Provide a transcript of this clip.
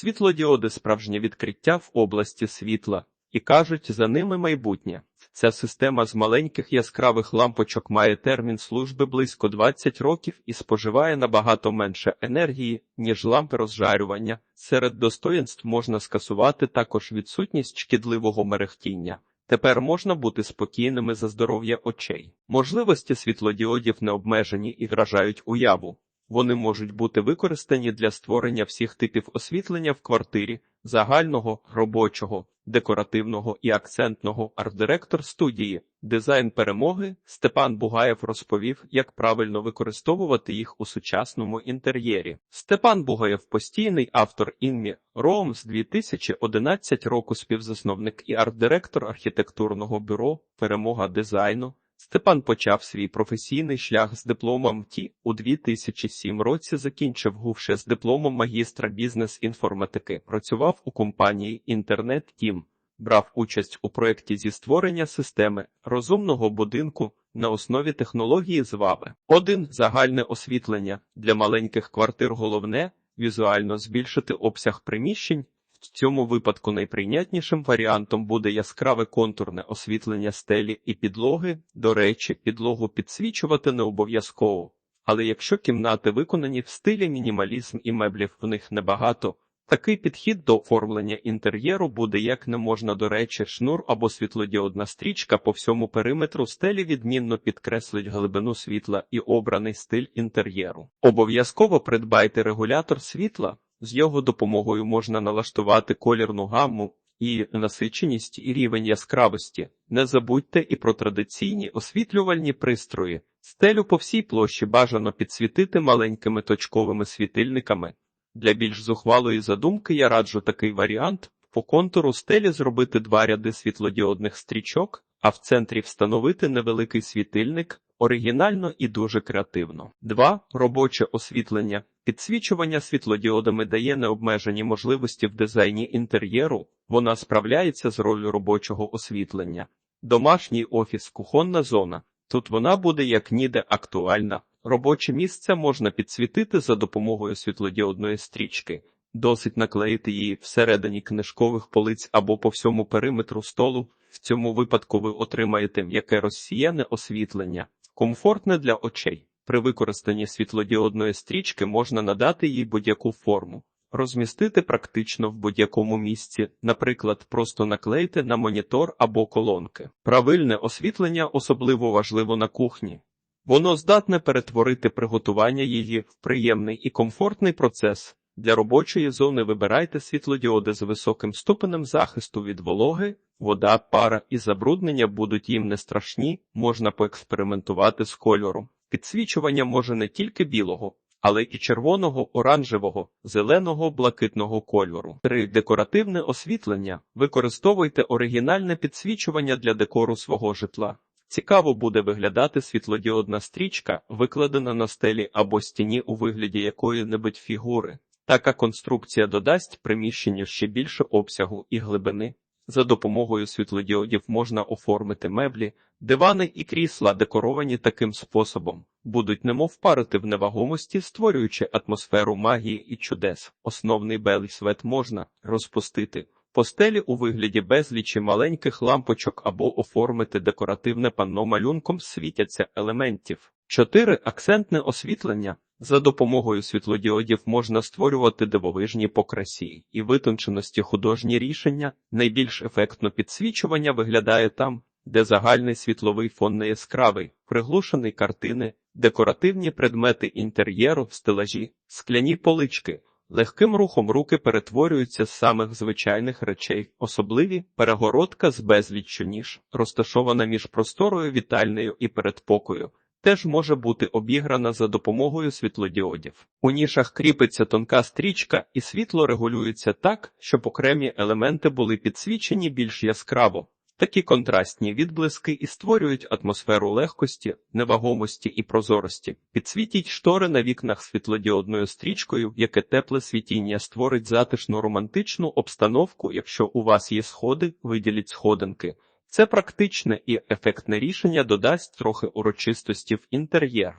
Світлодіоди справжнє відкриття в області світла, і кажуть, за ними майбутнє. Ця система з маленьких яскравих лампочок має термін служби близько 20 років і споживає набагато менше енергії, ніж лампи розжарювання. Серед достоїнств можна скасувати також відсутність шкідливого мерехтіння. Тепер можна бути спокійними за здоров'я очей. Можливості світлодіодів не обмежені і вражають уяву. Вони можуть бути використані для створення всіх типів освітлення в квартирі, загального, робочого, декоративного і акцентного арт-директор студії, дизайн перемоги Степан Бугаєв розповів, як правильно використовувати їх у сучасному інтер'єрі. Степан Бугаєв постійний автор інмі Роум з 2011 року співзасновник і арт-директор архітектурного бюро Перемога дизайну. Степан почав свій професійний шлях з дипломом ТІ у 2007 році. Закінчив гувше з дипломом магістра бізнес-інформатики. Працював у компанії Інтернет Тім, брав участь у проєкті зі створення системи розумного будинку на основі технології зваби. Один загальне освітлення для маленьких квартир. Головне візуально збільшити обсяг приміщень. В цьому випадку найприйнятнішим варіантом буде яскраве контурне освітлення стелі і підлоги. До речі, підлогу підсвічувати не обов'язково. Але якщо кімнати виконані в стилі мінімалізм і меблів в них небагато, такий підхід до оформлення інтер'єру буде як не можна до речі, шнур або світлодіодна стрічка по всьому периметру стелі відмінно підкреслить глибину світла і обраний стиль інтер'єру. Обов'язково придбайте регулятор світла. З його допомогою можна налаштувати колірну гамму і насиченість і рівень яскравості. Не забудьте і про традиційні освітлювальні пристрої. Стелю по всій площі бажано підсвітити маленькими точковими світильниками. Для більш зухвалої задумки я раджу такий варіант: по контуру стелі зробити два ряди світлодіодних стрічок, а в центрі встановити невеликий світильник. Оригінально і дуже креативно. 2. робоче освітлення. Підсвічування світлодіодами дає необмежені можливості в дизайні інтер'єру. Вона справляється з ролью робочого освітлення. Домашній офіс, кухонна зона. Тут вона буде як ніде актуальна. Робоче місце можна підсвітити за допомогою світлодіодної стрічки. Досить наклеїти її всередині книжкових полиць або по всьому периметру столу. В цьому випадку ви отримаєте м'яке розсіяне освітлення, комфортне для очей. При використанні світлодіодної стрічки можна надати їй будь-яку форму, розмістити практично в будь-якому місці, наприклад, просто наклейте на монітор або колонки. Правильне освітлення особливо важливо на кухні. Воно здатне перетворити приготування її в приємний і комфортний процес. Для робочої зони вибирайте світлодіоди з високим ступенем захисту від вологи, вода, пара і забруднення будуть їм не страшні, можна поекспериментувати з кольором. Підсвічування може не тільки білого, але і червоного, оранжевого, зеленого, блакитного кольору. 3. Декоративне освітлення. Використовуйте оригінальне підсвічування для декору свого житла. Цікаво буде виглядати світлодіодна стрічка, викладена на стелі або стіні у вигляді якої-небудь фігури. Така конструкція додасть приміщенню ще більше обсягу і глибини. За допомогою світлодіодів можна оформити меблі, дивани і крісла, декоровані таким способом, будуть немов парити в невагомості, створюючи атмосферу магії і чудес. Основний белий свет можна розпустити. Постелі у вигляді безлічі маленьких лампочок або оформити декоративне панно малюнком світяться елементів. 4. акцентне освітлення. За допомогою світлодіодів можна створювати дивовижні по красі і витонченості художні рішення. Найбільш ефектно підсвічування виглядає там, де загальний світловий фон не яскравий, приглушений картини, декоративні предмети інтер'єру, стелажі, скляні полички. Легким рухом руки перетворюються з самих звичайних речей, особливі перегородка з безліччю ніж, розташована між просторою вітальнею і передпокою, теж може бути обіграна за допомогою світлодіодів. У нішах кріпиться тонка стрічка, і світло регулюється так, щоб окремі елементи були підсвічені більш яскраво. Такі контрастні відблиски і створюють атмосферу легкості, невагомості і прозорості. Підсвітіть штори на вікнах світлодіодною стрічкою, яке тепле світіння створить затишну романтичну обстановку. Якщо у вас є сходи, виділіть сходинки. Це практичне і ефектне рішення додасть трохи урочистості в інтер'єр.